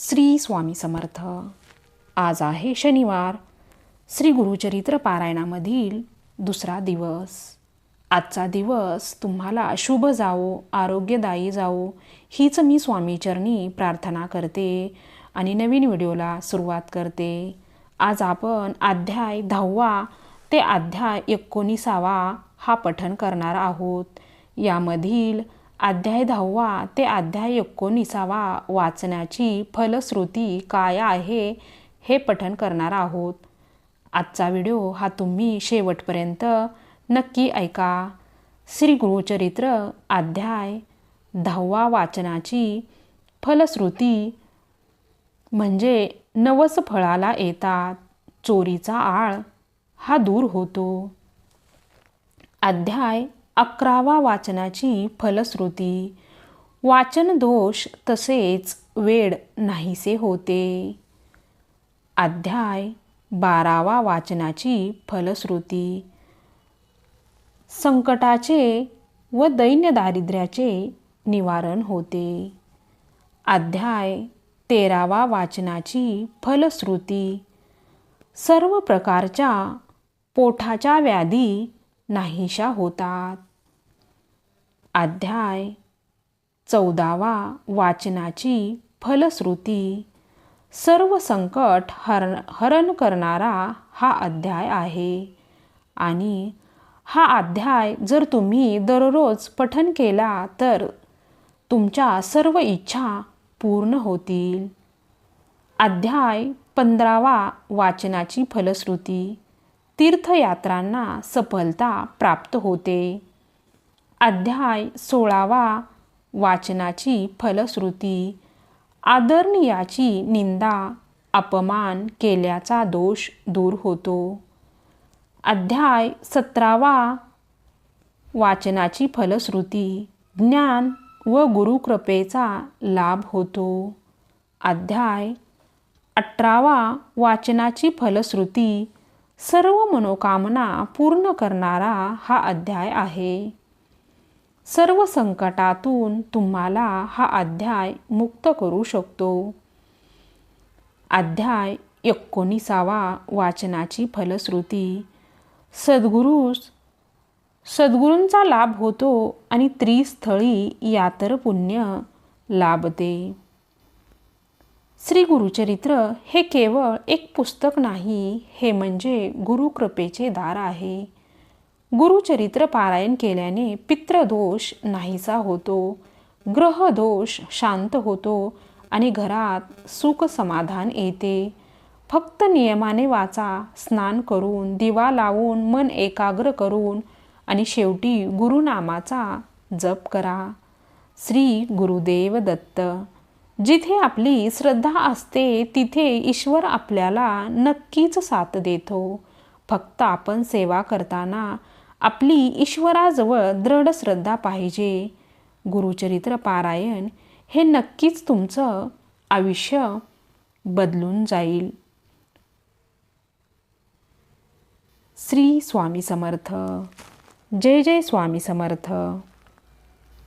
श्री स्वामी समर्थ. आज आहे शनिवार. श्री गुरुचरित्र पारायणामधील दुसरा दिवस. आजचा दिवस तुम्हाला शुभ जावो आरोग्यदायी जावो हीच मी स्वामीचरणी प्रार्थना करते आणि नवीन व्हिडिओला सुरुवात करते. आज आपण अध्याय दहावा ते अध्याय एकोणीसावा हा पठन करणार आहोत. यामधील अध्याय दहावा ते अध्याय एकोणीसावा वाचण्याची फलश्रुती काय आहे हे पठन करणार आहोत. आजचा व्हिडिओ हा तुम्ही शेवटपर्यंत नक्की ऐका. श्री गुरुचरित्र अध्याय दहावा वाचनाची फलश्रुती म्हणजे नवस फळाला येतात चोरीचा आळ हा दूर होतो. अध्याय अकरावा वाचनाची फलश्रुती. वाचन दोष तसेच वेळ नाहीसे होते. अध्याय बारावा वाचनाची फलश्रुती. संकटाचे व दैन्य दारिद्र्याचे निवारण होते. अध्याय तेरावा वाचनाची फलश्रुती. सर्व प्रकारच्या पोठाच्या व्याधी नाहीशा होतात. अध्याय चौदावा वाचनाची फलश्रुती. सर्व संकट हर हरण करणारा हा अध्याय आहे. आणि हा अध्याय जर तुम्ही दररोज पठन केला तर तुमच्या सर्व इच्छा पूर्ण होतील. अध्याय पंधरावा वाचनाची फलश्रुती. तीर्थयात्रांना सफलता प्राप्त होते. अध्याय सोळावा वाचनाची फलश्रुती. आदरणीयाची निंदा अपमान केल्याचा दोष दूर होतो. अध्याय सतरावा वाचनाची फलश्रुती. ज्ञान व गुरुकृपेचा लाभ होतो. अध्याय अठरावा वाचनाची फलश्रुती. सर्व मनोकामना पूर्ण करणारा हा अध्याय आहे. सर्व संकटातून तुम्हाला हा अध्याय मुक्त करू शकतो. अध्याय एकोणीसावा वाचनाची फलश्रुती. सद्गुरू सद्गुरूंचा लाभ होतो आणि त्रिस्थळी यातर पुण्य लाभते. श्री गुरुचरित्र हे केवळ एक पुस्तक नाही हे म्हणजे गुरुकृपेचे दार आहे. गुरुचरित्र पारायण केल्याने पितृदोष नाहीसा होतो ग्रहदोष शांत होतो आणि घरात सुख समाधान येते. फक्त नियमाने वाचा स्नान करून दिवा लावून मन एकाग्र करून आणि शेवटी गुरुनामाचा जप करा. श्री गुरुदेव दत्त जिथे आपली श्रद्धा असते तिथे ईश्वर आपल्याला नक्कीच साथ देतो. फक्त आपण सेवा करताना आपली ईश्वराजवळ दृढ श्रद्धा पाहिजे. गुरुचरित्र पारायण हे नक्कीच तुमचं आयुष्य बदलून जाईल. श्री स्वामी समर्थ. जय जय स्वामी समर्थ.